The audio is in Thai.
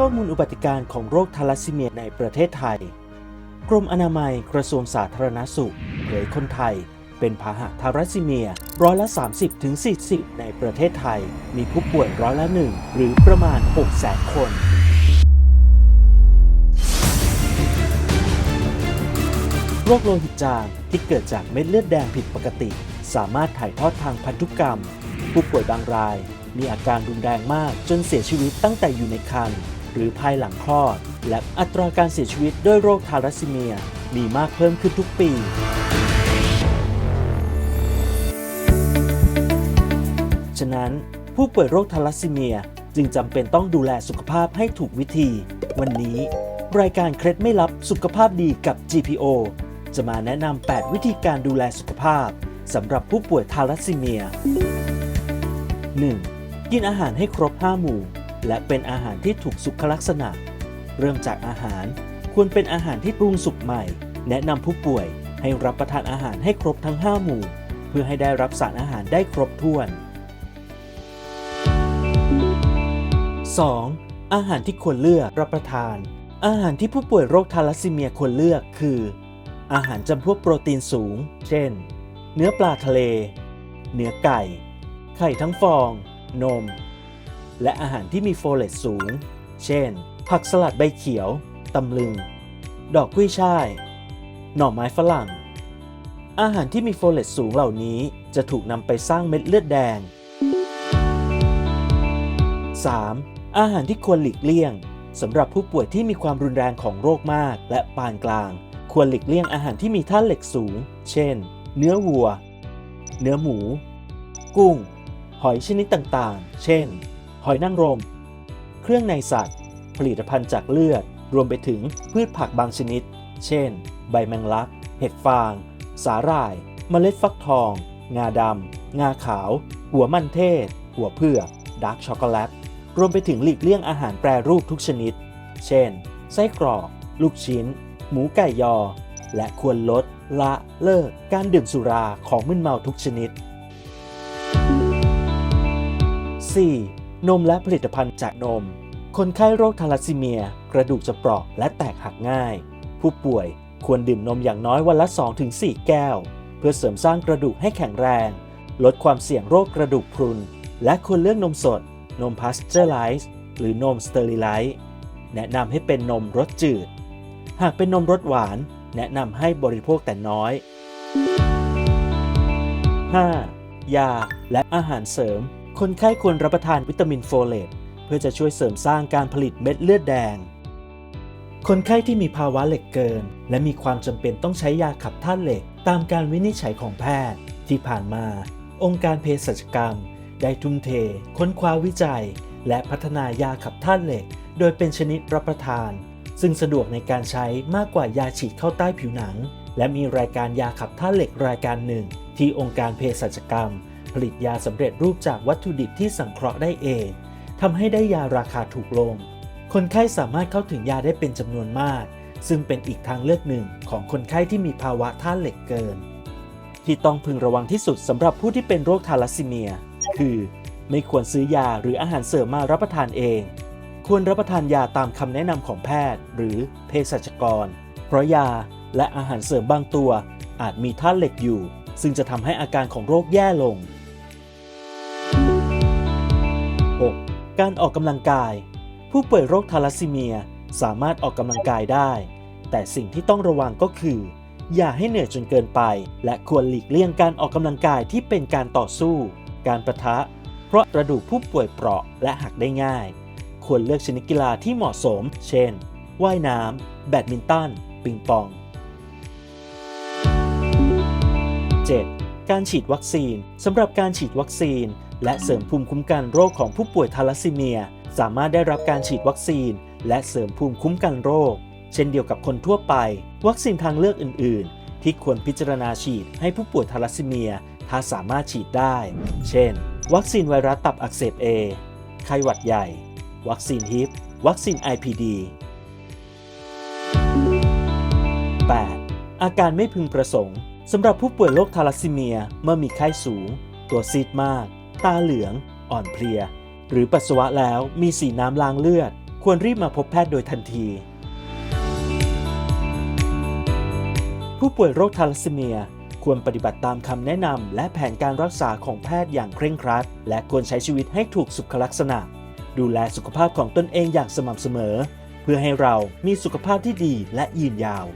ข้อมูลอุบัติการณ์ของโรคทาลัสซีเมียในประเทศไทย กรมอนามัยกระทรวงสาธารณสุขเผยคนไทย เป็นพาหะทารัสซีเมียร้อยละ 30ถึง40 ในประเทศไทย มีผู้ป่วยร้อยละหนึ่งหรือประมาณ6แสนคนโรคโลหิตจางที่เกิดจากเม็ดเลือดแดงผิดปกติ สามารถถ่ายทอดทางพันธุกรรม ผู้ป่วยบางราย มีอาการรุนแรงมากจนเสียชีวิตตั้งแต่อยู่ในครรภ์ หรือภายหลังคลอด และอัตราการเสียชีวิตด้วยโรคทารัสซีเมียมีมากเพิ่มขึ้นทุกปี ฉะนั้นผู้ป่วยโรคทาลัสซีเมียจึงจำเป็นต้องดูแลสุขภาพให้ถูกวิธี วันนี้ รายการเคล็ดไม่ลับสุขภาพดีกับ GPO จะมาแนะนำ 8 วิธีการดูแลสุขภาพสำหรับผู้ป่วยทาลัสซีเมีย 1. กินอาหารให้ครบ 5 หมู่ และเป็นอาหารที่ถูกสุขลักษณะ เริ่มจากอาหารควรเป็นอาหารที่ปรุงสุกใหม่ แนะนำผู้ป่วยให้รับประทานอาหารให้ครบทั้ง 5 หมู่ เพื่อให้ได้รับสารอาหารได้ครบถ้วน 2. อาหารที่ควรเลือกรับประทาน อาหารที่ผู้ป่วยโรคทาลัสซีเมียควรเลือกคือ อาหารจำพวกโปรตีนสูง เช่น เนื้อปลาทะเล เนื้อไก่ ไข่ทั้งฟอง นม และอาหารที่มีโฟเลตสูง เช่น ผักสลัดใบเขียว ตำลึง ดอกกุ้ยช่าย หน่อไม้ฝรั่ง อาหารที่มีโฟเลตสูงเหล่านี้จะถูกนำไปสร้างเม็ดเลือดแดง 3. อาหารที่ควรหลีกเลี่ยงสำหรับผู้ป่วยที่มีความรุนแรงของโรคมากและปานกลาง ควรหลีกเลี่ยงอาหารที่มีธาตุเหล็กสูง เช่น เนื้อวัว เนื้อหมู กุ้ง หอยชนิดต่างๆ เช่น หอยนางรม เครื่องในสัตว์ ผลิตภัณฑ์จากเลือด รวมไปถึงพืชผักบางชนิด เช่น ใบแมงลัก เห็ดฟาง สาหร่าย เมล็ดฟักทอง งาดำ งาขาว หัวมันเทศ หัวเผือกดาร์กช็อกโกแลต รวมไปถึงหลีกเลี่ยงอาหารแปรรูปทุกชนิด เช่น ไส้กรอก ลูกชิ้น หมูไก่ยอ และควรลด ละเลิก การดื่มสุราของมึนเมาทุกชนิด 4. นมและผลิตภัณฑ์จากนม คนไข้โรคทาลัสซีเมีย กระดูกจะเปราะและแตกหักง่าย ผู้ป่วยควรดื่มนมอย่างน้อยวันละ 2-4 แก้ว เพื่อเสริมสร้างกระดูกให้แข็งแรง ลดความเสี่ยงโรคกระดูกพรุน และควรเลือกนมสด นมพาสเจอร์ไลซ์หรือนมสเตอริไลซ์แนะนำให้เป็นนมรสจืด หากเป็นนมรสหวาน แนะนำให้บริโภคแต่น้อย 5. ยาและอาหารเสริม คนไข้ควรรับประทานวิตามินโฟเลตเพื่อจะช่วยเสริมสร้างการผลิตเม็ดเลือดแดง คนไข้ที่มีภาวะเหล็กเกิน และมีความจำเป็นต้องใช้ยาขับธาตุเหล็ก ตามการวินิจฉัยของแพทย์ ที่ผ่านมา องค์การเภสัชกรรม ได้ทุ่มเท ค้นคว้าวิจัย และพัฒนายาขับธาตุเหล็ก โดยเป็นชนิดรับประทาน ซึ่งสะดวกในการใช้มากกว่ายาฉีดเข้าใต้ผิวหนัง และมีรายการยาขับธาตุเหล็กรายการหนึ่ง ที่องค์การเภสัชกรรม ผลิตยาสำเร็จรูปจากวัตถุดิบที่สังเคราะห์ได้เองทำให้ได้ยาราคาถูกลง คนไข้สามารถเข้าถึงยาได้เป็นจำนวนมาก ซึ่งเป็นอีกทางเลือกหนึ่งของคนไข้ที่มีภาวะธาตุเหล็กเกิน ที่ต้องพึงระวังที่สุดสำหรับผู้ที่เป็นโรคทาลัสซีเมีย คือ ไม่ควรซื้อยาหรืออาหารเสริมมารับประทานเอง ควรรับประทานยาตามคำแนะนำของแพทย์ หรือเภสัชกร เพราะยาและอาหารเสริมบางตัว อาจมีธาตุเหล็กอยู่ ซึ่งจะทำให้อาการของโรคแย่ลง การออกกำลังกาย ผู้ป่วยโรคทาลัสซีเมียสามารถออกกำลังกายได้ แต่สิ่งที่ต้องระวังก็คือ อย่าให้เหนื่อยจนเกินไป และควรหลีกเลี่ยงการออกกำลังกายที่เป็นการต่อสู้ การประทะ เพราะกระดูกผู้ป่วยเปราะและหักได้ง่าย ควรเลือกชนิดกีฬาที่เหมาะสม เช่น ว่ายน้ำแบดมินตัน ปิงปอง 7. การฉีดวัคซีนสำหรับการฉีดวัคซีน และเสริมภูมิคุ้มกันโรคของผู้ป่วยทาลัสซีเมีย สามารถได้รับการฉีดวัคซีน และเสริมภูมิคุ้มกันโรค เช่นเดียวกับคนทั่วไป วัคซีนทางเลือกอื่น ๆ ที่ควรพิจารณาฉีดให้ผู้ป่วยทาลัสซีเมีย ถ้าสามารถฉีดได้ เช่น วัคซีนไวรัสตับอักเสบ A ไข้หวัดใหญ่ วัคซีนฮิปวัคซีน IPD 8. อาการไม่พึงประสงค์สำหรับผู้ป่วยโรคทาลัสซีเมียเมื่อมีไข้สูง ตัวซีดมาก ตาเหลือง อ่อนเพลีย หรือปัสสาวะแล้วมีสีน้ำลางเลือด ควรรีบมาพบแพทย์โดยทันที ผู้ป่วยโรคทาลัสซีเมียควรปฏิบัติตามคำแนะนำและแผนการรักษาของแพทย์อย่างเคร่งครัด และควรใช้ชีวิตให้ถูกสุขลักษณะ ดูแลสุขภาพของตนเองอย่างสม่ำเสมอ เพื่อให้เรามีสุขภาพที่ดีและยืนยาว